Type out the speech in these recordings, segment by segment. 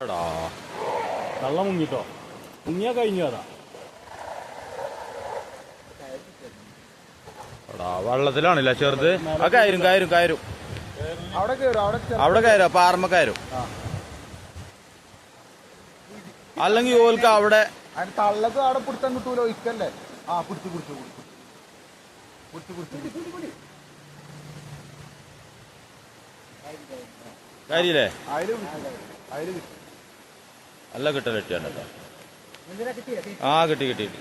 എടാ കള്ളം മുങ്ങിട്ടോ മുങ്ങിയാ കഴിഞ്ഞു അതാ എടാ വെള്ളത്തിലാണില്ല ചെറുത്? ആ കയറും കയറും കയറും. അവിടെ കയറും അവിടെ കയറും. അല്ലെങ്കിൽ ഓൽക്ക് അവിടെ തള്ളത് അവിടെ പിടുത്തം കിട്ടൂലോ? ഇക്കല്ലേ? ആ പിടിച്ചു പിടിച്ചു പിടിച്ചു. പിടിച്ചു പിടിച്ചു കാര്യല്ലേ അതിൽ പിടിച്ചു. അതിൽ നല്ല കിട്ടൽ കിട്ടിയാണ് കേട്ടോ. ആ കിട്ടി കിട്ടി കിട്ടി.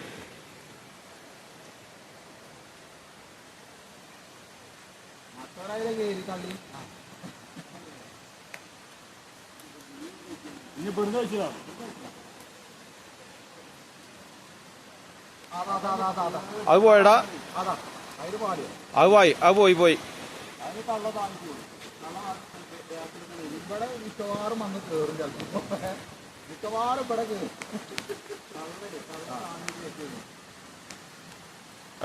ഇനി വെച്ചതാണ് അതാ പോയടാ. അതാ പോയി അത് പോയി പോയി. ഇവിടെ മിക്കവാറും വന്ന് കേറും ചിലപ്പോ. മിക്കവാറും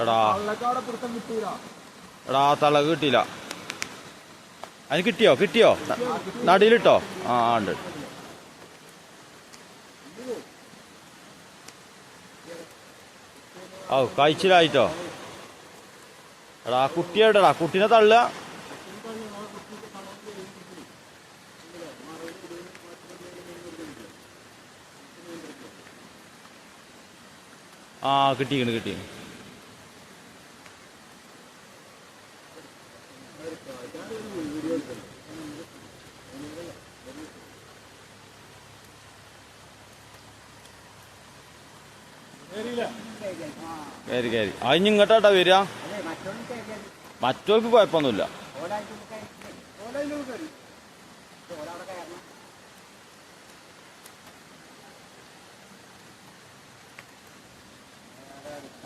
എടാ. തള്ളക്കവിടെ പിടുത്തം കിട്ടൂല. എടാ തള കിട്ടിയില്ല. അതിന് കിട്ടിയോ? കിട്ടിയോ? നടിയിലിട്ടോ? ആ ഉണ്ട്. ഓ കഴിച്ചിലായിട്ടോ? എടാ കുട്ടി എവിടെടാ കുട്ടീനെ തള്ളുക. ആ കിട്ടിക്കണ് കിട്ടി കയറി കയറി അതിനും കേട്ടാട്ടാ വരിക? മറ്റവർക്ക് കുഴപ്പമൊന്നുമില്ല.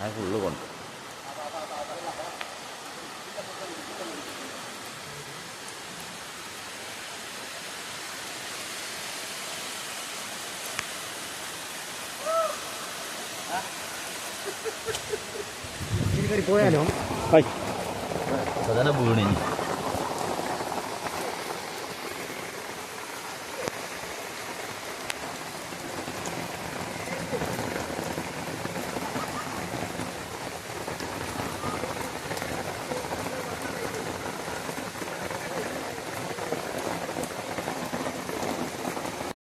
ഞാൻ ഫുള്ള് കൊണ്ട് പോയാലോ? വീണിനി